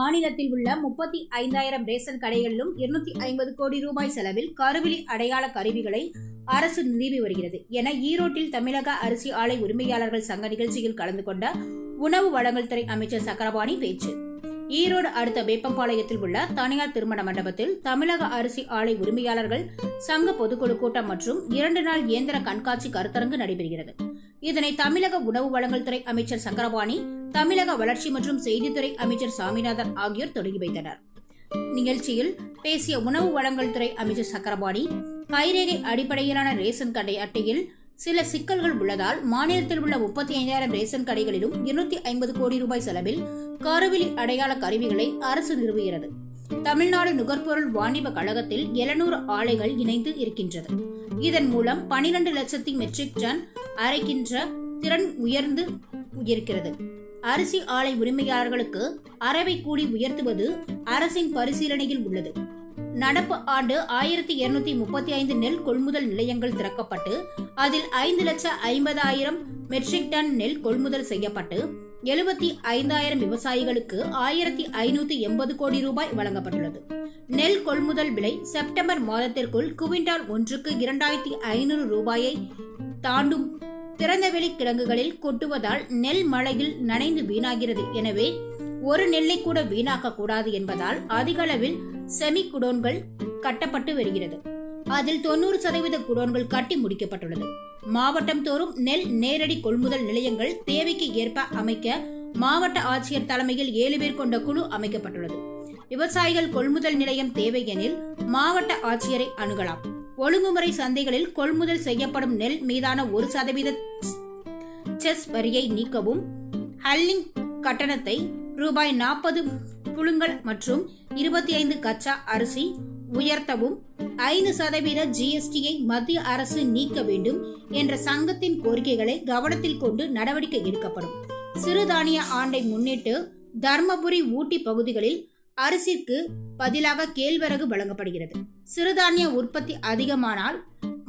மாநிலத்தில் உள்ள முப்பத்தி ஐந்தாயிரம் ரேஷன் கடைகளிலும் இருநூத்தி ஐம்பது கோடி ரூபாய் செலவில் கருவிலி அடையாள கருவிகளை அரசு நிறுவி வருகிறது. என ஈரோட்டில் தமிழக அரிசி ஆலை உரிமையாளர்கள் சங்க நிகழ்ச்சியில் கலந்து கொண்ட உணவு வழங்கல் துறை அமைச்சர் சக்கரபாணி பேச்சு. ஈரோடு அடுத்த வேப்பம்பாளையத்தில் உள்ள தனியார் திருமண மண்டபத்தில் தமிழக அரிசி ஆலை உரிமையாளர்கள் சங்க பொதுக்குழு கூட்டம் மற்றும் இரண்டு நாள் இயந்திர கண்காட்சி கருத்தரங்கு நடைபெறுகிறது. இதனை தமிழக உணவு வழங்கல் துறை அமைச்சர் சக்கரபாணி தமிழக வளர்ச்சி மற்றும் செய்தித்துறை அமைச்சர் சாமிநாதன் ஆகியோர் தொடங்கி வைத்தனர். நிகழ்ச்சியில் பேசிய உணவு வழங்கல் துறை அமைச்சர் சக்கரபாணி கைரேகை அடிப்படையிலான ரேஷன் கடை அட்டையில் சில சிக்கல்கள் உள்ளதால் மாநிலத்தில் உள்ள முப்பத்தி ஐந்தாயிரம் ரேஷன் கடைகளிலும் இருநூத்தி ஐம்பது கோடி ரூபாய் செலவில் கருவிலி அடையாள கருவிகளை அரசு நிறுவுகிறது. தமிழ்நாடு நுகர்பொருள் வாணிப கழகத்தில் எழுநூறு ஆலைகள் இணைந்து இருக்கின்றது. இதன் மூலம் பனிரெண்டு லட்சத்தி மெட்ரிக் டன் அரைக்கின்ற திறன் உயர்ந்து இருக்கிறது. அரிசி ஆலை உரிமையாளர்களுக்கு அறவை கூடி உயர்த்துவது அரசின் பரிசீலனையில் உள்ளது. நடப்பு ஆண்டு ஆயிரத்தி இருநூத்தி முப்பத்தி ஐந்து நெல் கொள்முதல் நிலையங்கள் திறக்கப்பட்டு அதில் ஐந்து லட்ச ஐம்பதாயிரம் மெட்ரிக் டன் நெல் கொள்முதல் செய்யப்பட்டு எழுபத்தி ஐந்தாயிரம் விவசாயிகளுக்கு ஆயிரத்தி ஐநூத்தி எண்பது கோடி ரூபாய் வழங்கப்பட்டுள்ளது. நெல் கொள்முதல் விலை செப்டம்பர் மாதத்திற்குள் குவிண்டால் ஒன்றுக்கு இரண்டாயிரத்தி ஐநூறு ரூபாயை தாண்டும் திறந்தவெளி கிடங்குகளில் கொட்டுவதால் நெல் மழையில் நனைந்து வீணாகிறது. எனவே ஒரு நெல்லை கூட வீணாக்க கூடாது என்பதால் அதிக அளவில் செமி குடோன்கள் கட்டப்பட்டு வருகிறது. அதில் தொண்ணூறு சதவீத குடோன்கள் கட்டி முடிக்கப்பட்டுள்ளது. மாவட்டம் தோறும் நெல் நேரடி கொள்முதல் நிலையங்கள் தேவைக்கு ஏற்ப அமைக்க மாவட்ட ஆட்சியர் தலைமையில் ஏழு பேர் கொண்ட குழு அமைக்கப்பட்டுள்ளது. விவசாயிகள் கொள்முதல் நிலையம் தேவை எனில் மாவட்ட ஆட்சியரை அணுகலாம். ஒழுங்குமுறை சந்தைகளில் கொள்முதல் செய்யப்படும் நெல் மீதான ஒரு சதவீத செஸ் வரியை நீக்கவும் ஹல்லிங் கட்டணத்தை ரூபாய் நாற்பது புழுங்கல் மற்றும் இருபத்தி ஐந்து கச்சா அரிசி உயர்த்தவும் ஐந்து சதவீத ஜிஎஸ்டியை மத்திய அரசு நீக்க வேண்டும் என்ற சங்கத்தின் கோரிக்கைகளை கவனத்தில் கொண்டு நடவடிக்கை எடுக்கப்படும். சிறுதானிய ஆண்டை முன்னிட்டு தர்மபுரி ஊட்டி பகுதிகளில் அரிசிக்கு பதிலாக கேழ்வரகு வழங்கப்படுகிறது. சிறுதானிய உற்பத்தி அதிகமானால்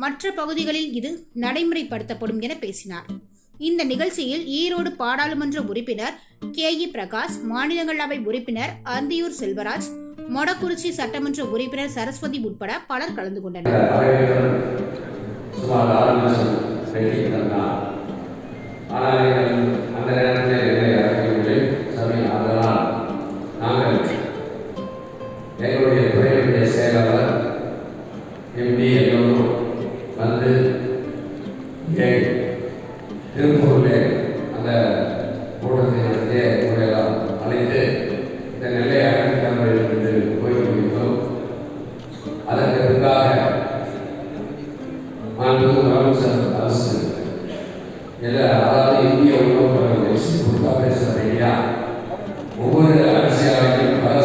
மற்ற பகுதிகளில் இது நடைமுறைப்படுத்தப்படும் என பேசினார். இந்த நிகழ்ச்சியில் ஈரோடு பாராளுமன்ற உறுப்பினர் கே இ பிரகாஷ் மாநிலங்களவை உறுப்பினர் அந்தியூர் செல்வராஜ் மொடக்குறிச்சி சட்டமன்ற உறுப்பினர் சரஸ்வதி உட்பட பலர் கலந்து கொண்டனர். அந்த கூட்டத்தை முறையெல்லாம் அழைத்து இந்த நிலையை அகற்றிலிருந்து போய்கொண்டிருந்தோம் அதற்கு பின்பாக மாண்பு அரசு எல்லா அதாவது இந்திய உணவு பொருட்களை சுற்றுலா பேசுகிற ஒவ்வொரு அரசியலாளர்களும் பல